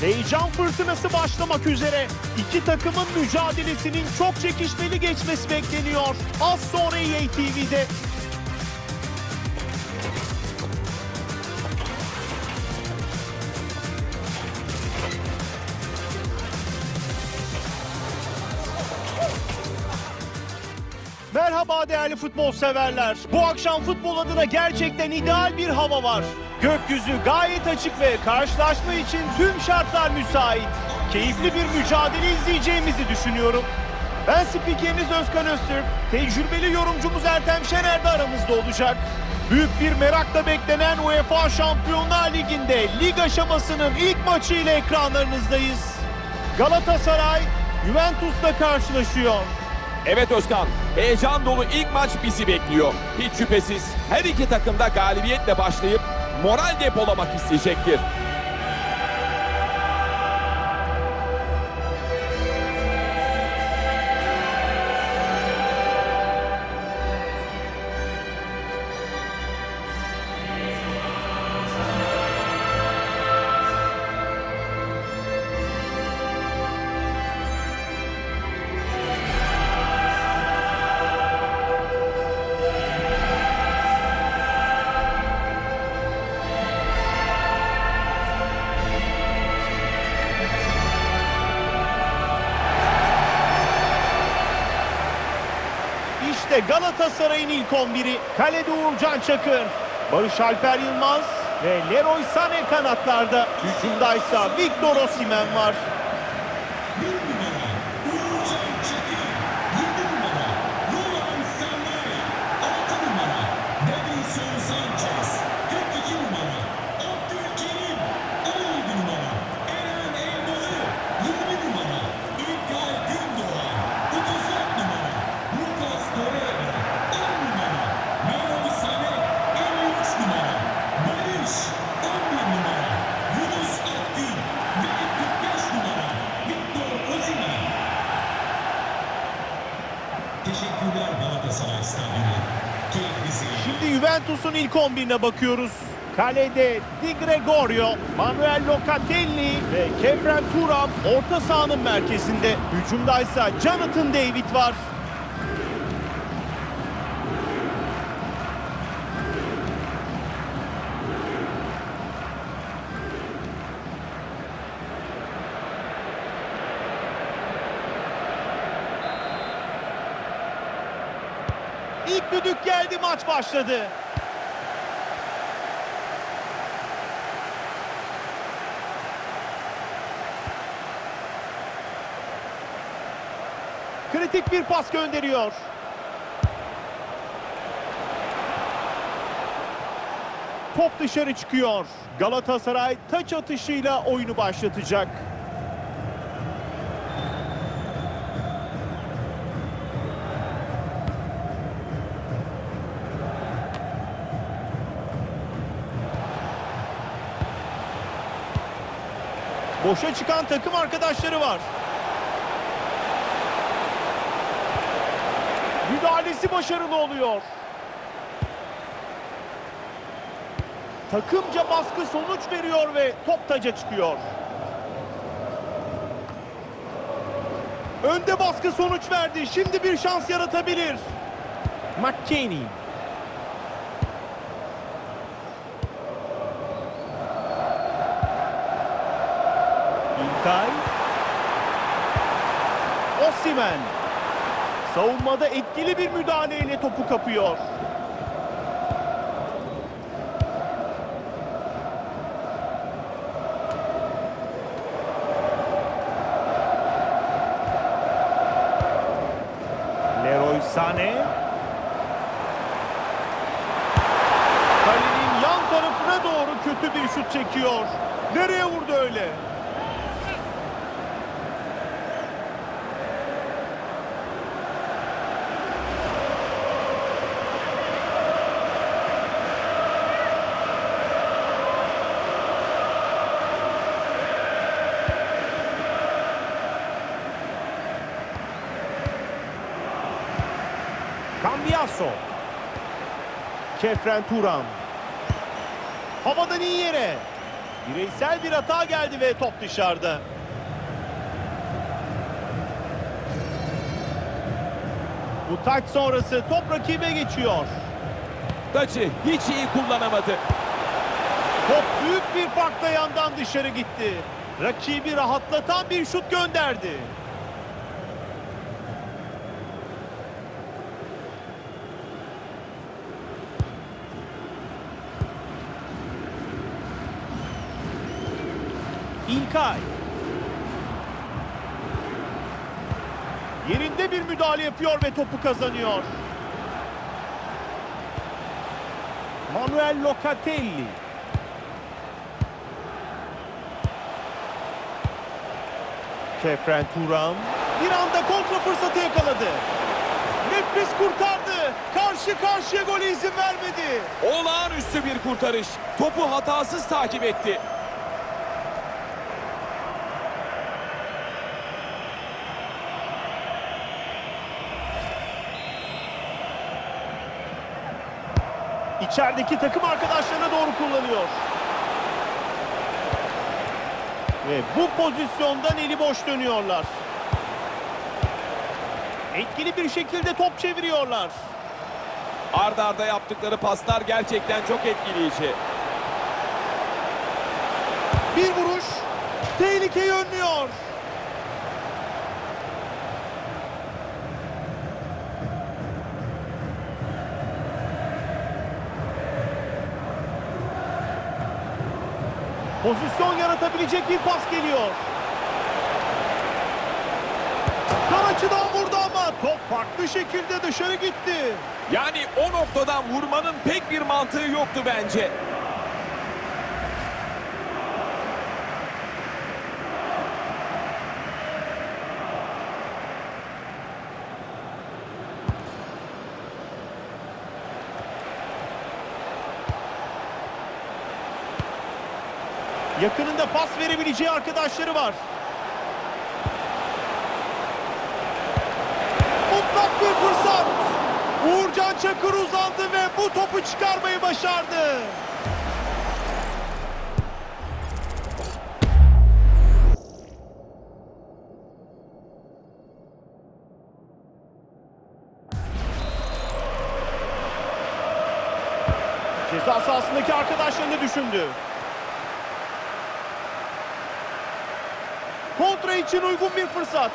Heyecan fırtınası başlamak üzere. İki takımın mücadelesinin çok çekişmeli geçmesi bekleniyor. Az sonra EA. Merhaba değerli futbol severler. Bu akşam futbol adına gerçekten ideal bir hava var. Gökyüzü gayet açık ve karşılaşma için tüm şartlar müsait. Keyifli bir mücadele izleyeceğimizi düşünüyorum. Ben spikeriniz Özkan Öztürk. Tecrübeli yorumcumuz Ertem Şener de aramızda olacak. Büyük bir merakla beklenen UEFA Şampiyonlar Ligi'nde lig aşamasının ilk maçı ile ekranlarınızdayız. Galatasaray Juventus'la karşılaşıyor. Evet Özkan, heyecan dolu ilk maç bizi bekliyor. Hiç şüphesiz her iki takım da galibiyetle başlayıp moral depolamak isteyecektir. İşte Galatasaray'ın ilk 11'i. Kalede Uğurcan Çakır, Barış Alper Yılmaz ve Leroy Sané kanatlarda. Hücumdaysa Victor Osimhen var. Bir numara Uğurcan Çakır. Yedi numara Roland Sané. Altı numara Davinson Sanchez. 42 numara Abdülkerim. 17 numara Eren Elmalı. 20 numara İlkay Gündoğan. 34 numara Lucas Torreira. 10 numara Leroy Sané. 53 numara Barış. 11 numara Yunus Akgün. Ve 45 numara Victor Osimhen. Teşekkürler Galatasaray Stadyumu. Keyifli seyir. Şimdi Juventus'un ilk 11'ine bakıyoruz. Kalede Di Gregorio, Manuel Locatelli ve Kefren Turam orta sahanın merkezinde. Hücumdaysa Jonathan David var. Düdük geldi maç başladı. Kritik bir pas gönderiyor. Top dışarı çıkıyor. Galatasaray taç atışıyla oyunu başlatacak. Boşa çıkan takım arkadaşları var. Müdahalesi başarılı oluyor. Takımca baskı sonuç veriyor ve top taca çıkıyor. Önde baskı sonuç verdi. Şimdi bir şans yaratabilir. McKinney. İlkay. Osimhen. Savunmada etkili bir müdahaleyle topu kapıyor. Leroy Sané. Kalenin yan tarafına doğru kötü bir şut çekiyor. Nereye vurdu öyle? Kefren Turan. Havadan iyi yere. Bireysel bir hata geldi ve top dışarıda. Bu taç sonrası top rakibe geçiyor. Taçı hiç iyi kullanamadı. Top büyük bir farkla yandan dışarı gitti. Rakibi rahatlatan bir şut gönderdi. İlkay. Yerinde bir müdahale yapıyor ve topu kazanıyor. Manuel Locatelli. Kefren Turan bir anda kontra fırsatı yakaladı. Nefis kurtardı. Karşı karşıya gole izin vermedi. Olağanüstü bir kurtarış. Topu hatasız takip etti. İçerideki takım arkadaşlarına doğru kullanıyor. Ve bu pozisyondan eli boş dönüyorlar. Etkili bir şekilde top çeviriyorlar. Arda arda yaptıkları paslar gerçekten çok etkileyici. Bir vuruş tehlikeyi önlüyor. Pozisyon yaratabilecek bir pas geliyor. Karaçıdan vurdu ama top farklı şekilde dışarı gitti. Yani o noktadan vurmanın pek bir mantığı yoktu bence. Yakınında pas verebileceği arkadaşları var. Mutlak bir fırsat. Uğurcan Çakır uzandı ve bu topu çıkarmayı başardı. Ceza sahasındaki arkadaşlarını düşündü. Kontra için uygun bir fırsat.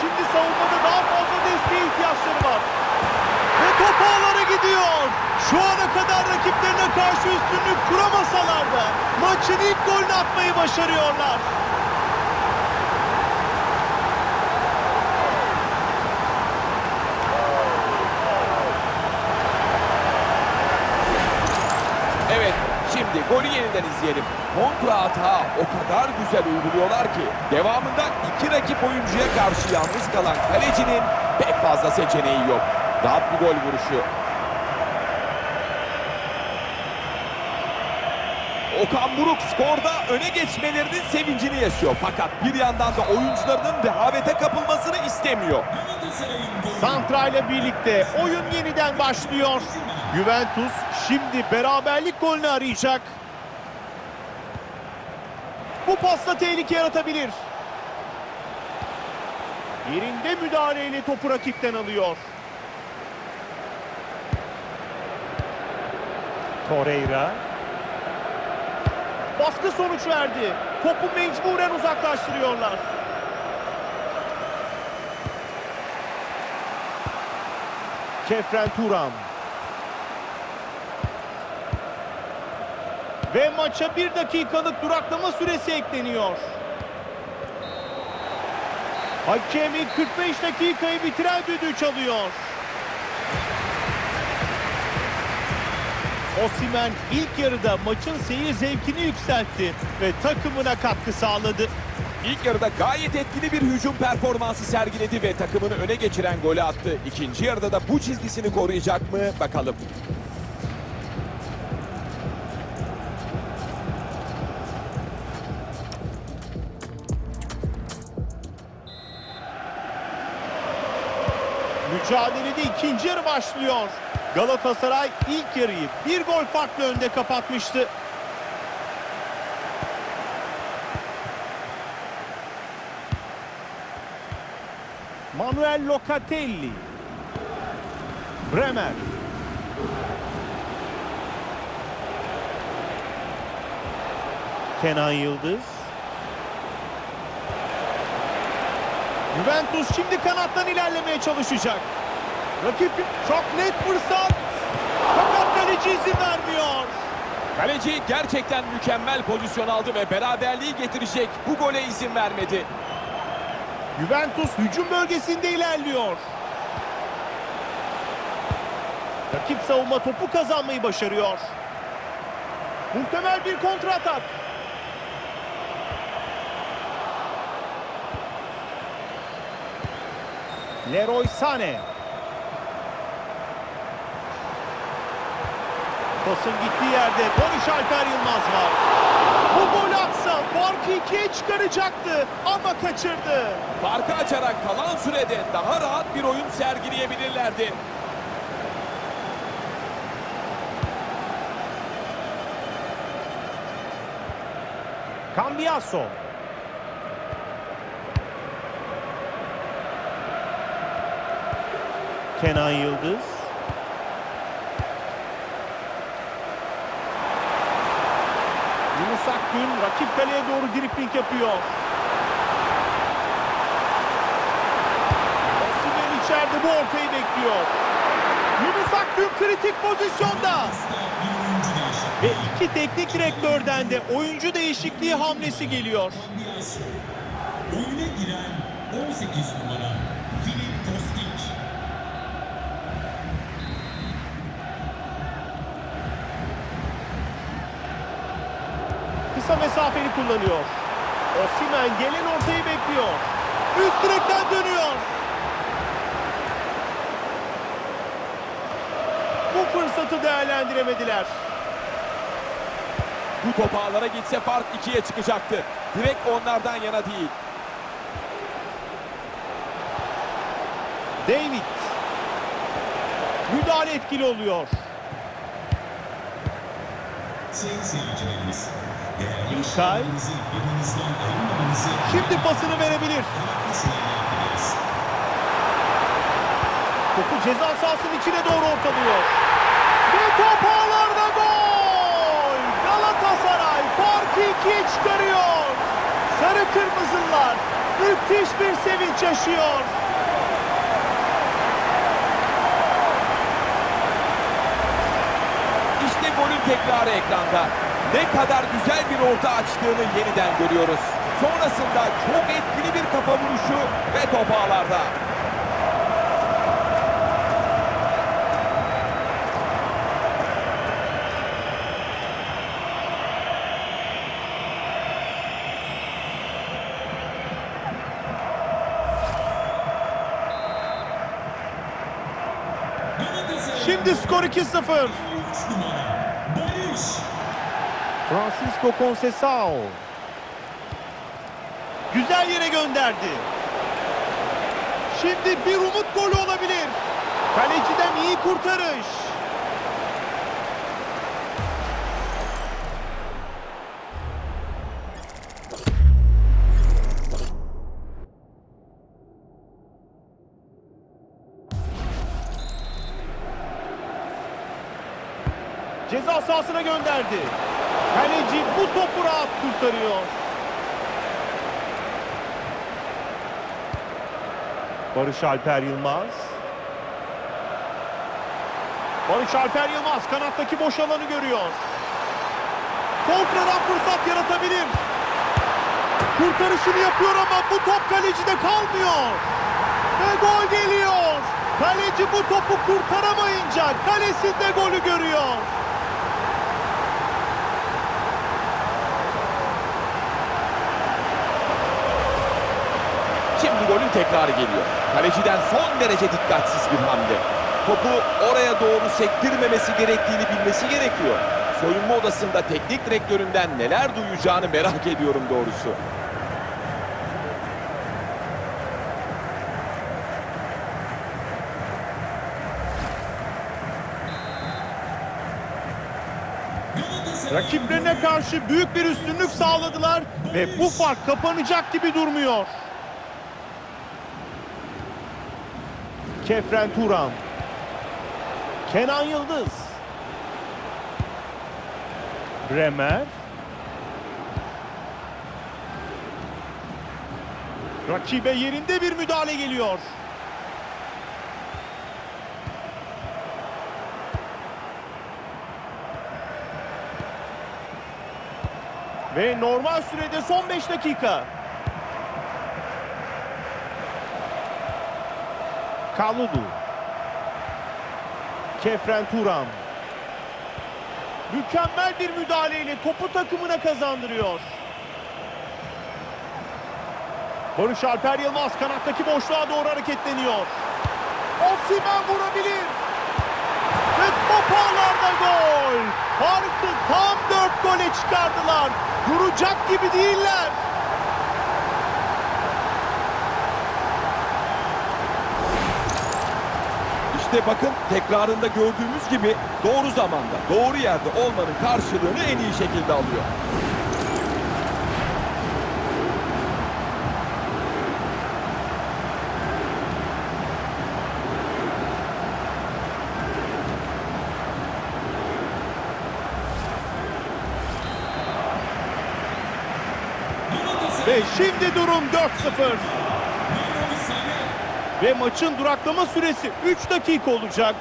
Şimdi savunmada daha fazla desteğe ihtiyaçları var. Ve top ağlara gidiyor. Şu ana kadar rakiplerine karşı üstünlük kuramasalar da maçın ilk golünü atmayı başarıyorlar. Evet, şimdi yeniden izleyelim. Kontra hata o kadar güzel uyguluyorlar ki devamında iki rakip oyuncuya karşı yalnız kalan kalecinin pek fazla seçeneği yok. Rahat bir gol vuruşu. Okan Buruk skorda öne geçmelerinin sevincini yaşıyor. Fakat bir yandan da oyuncularının rehavete kapılmasını istemiyor. Santra ile birlikte oyun yeniden başlıyor. Juventus şimdi beraberlik golünü arayacak. Bu pasla tehlike yaratabilir. Yerinde müdahaleyle topu rakipten alıyor. Torreira. Baskı sonuç verdi. Topu mecburen uzaklaştırıyorlar. Kefren Turam. Ve maça bir dakikalık duraklama süresi ekleniyor. Hakemi 45 dakikayı bitiren düdüğü çalıyor. Osimhen ilk yarıda maçın seyir zevkini yükseltti ve takımına katkı sağladı. İlk yarıda gayet etkili bir hücum performansı sergiledi ve takımını öne geçiren golü attı. İkinci yarıda da bu çizgisini koruyacak mı bakalım. Mücadelede ikinci yarı başlıyor. Galatasaray ilk yarıyı bir gol farklı önde kapatmıştı. Manuel Locatelli. Bremer. Kenan Yıldız. Juventus şimdi kanattan ilerlemeye çalışacak. Rakip çok net fırsat. Fakat kaleci izin vermiyor. Kaleci gerçekten mükemmel pozisyon aldı ve beraberliği getirecek bu gole izin vermedi. Juventus hücum bölgesinde ilerliyor. Rakip savunma topu kazanmayı başarıyor. Muhtemel bir kontratak. Leroy Sané. Pasın gittiği yerde Barış Alper Yılmaz var. Bu gol atsa farkı ikiye çıkaracaktı ama kaçırdı. Farkı açarak kalan sürede daha rahat bir oyun sergileyebilirlerdi. Cambiaso. Kenan Yıldız. Yunus Akgün rakip kaleye doğru dripling yapıyor. Osimhen içeride bu ortayı bekliyor. Yunus Akgün kritik pozisyonda. Ve iki teknik direktörden de oyuncu değişikliği hamlesi geliyor. Oyuna giren 18 numara mesafeli kullanıyor. Osimhen gelen ortayı bekliyor. Üst direkten dönüyor. Bu fırsatı değerlendiremediler. Bu top ağlara gitse fark ikiye çıkacaktı. Direkt onlardan yana değil. David. Müdahale etkili oluyor. Sayın seyircilerimiz, İlkay. Şimdi pasını verebilir. Topu ceza sahasının içine doğru ortalıyor. Ve top ağlarda gol! Galatasaray farkı ikiye çıkarıyor. Sarı Kırmızılar müthiş bir sevinç yaşıyor. İşte golün tekrarı ekranda. Ne kadar güzel bir orta açtığını yeniden görüyoruz. Sonrasında çok etkili bir kafa vuruşu ve top ağlarda. Şimdi skor 2-0. 3 numara Barış. Francisco Conceição. Güzel yere gönderdi. Şimdi bir umut golü olabilir. Kaleciden iyi kurtarış. Ceza sahasına gönderdi. Kaleci bu topu rahat kurtarıyor. Barış Alper Yılmaz. Barış Alper Yılmaz kanattaki boş alanı görüyor. Kontradan fırsat yaratabilir. Kurtarışını yapıyor ama bu top kalecide kalmıyor. Ve gol geliyor. Kaleci bu topu kurtaramayınca kalesinde golü görüyor. bir golün tekrarı geliyor. Kaleciden son derece dikkatsiz bir hamle. Topu oraya doğru sektirmemesi gerektiğini bilmesi gerekiyor. Soyunma odasında teknik direktöründen neler duyacağını merak ediyorum doğrusu. Rakiplerine karşı büyük bir üstünlük sağladılar ve bu fark kapanacak gibi durmuyor. Kefren Turan. Kenan Yıldız. Bremer. Rakibe yerinde bir müdahale geliyor. Ve normal sürede son 5 dakika. Kaludu. Kefren Turan. Mükemmel bir müdahaleyle topu takımına kazandırıyor. Barış Alper Yılmaz kanattaki boşluğa doğru hareketleniyor. Osimhen vurabilir. Ve top ağlarda gol. Farkı tam 4 gole çıkardılar. Duracak gibi değiller. İşte bakın tekrarında gördüğümüz gibi doğru zamanda, doğru yerde olmanın karşılığını en iyi şekilde alıyor. Ve şimdi durum 4-0. Ve maçın duraklama süresi 3 dakika olacak.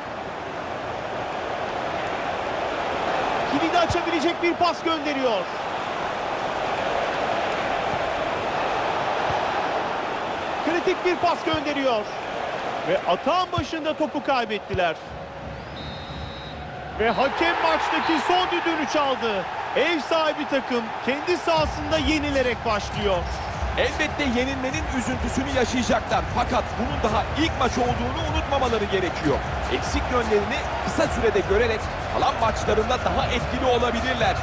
Kilidi açabilecek bir pas gönderiyor. Kritik bir pas gönderiyor. Ve atağın başında topu kaybettiler. Ve hakem maçtaki son düdüğünü çaldı. Ev sahibi takım kendi sahasında yenilerek başlıyor. Elbette yenilmenin üzüntüsünü yaşayacaklar. Fakat bunun daha ilk maç olduğunu unutmamaları gerekiyor. Eksik yönlerini kısa sürede görerek kalan maçlarında daha etkili olabilirler.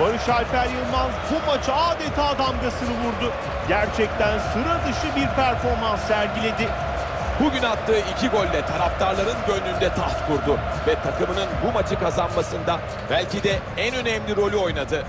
Barış Alper Yılmaz bu maça adeta damgasını vurdu. Gerçekten sıra dışı bir performans sergiledi. Bugün attığı iki golle taraftarların gönlünde taht kurdu ve takımının bu maçı kazanmasında belki de en önemli rolü oynadı.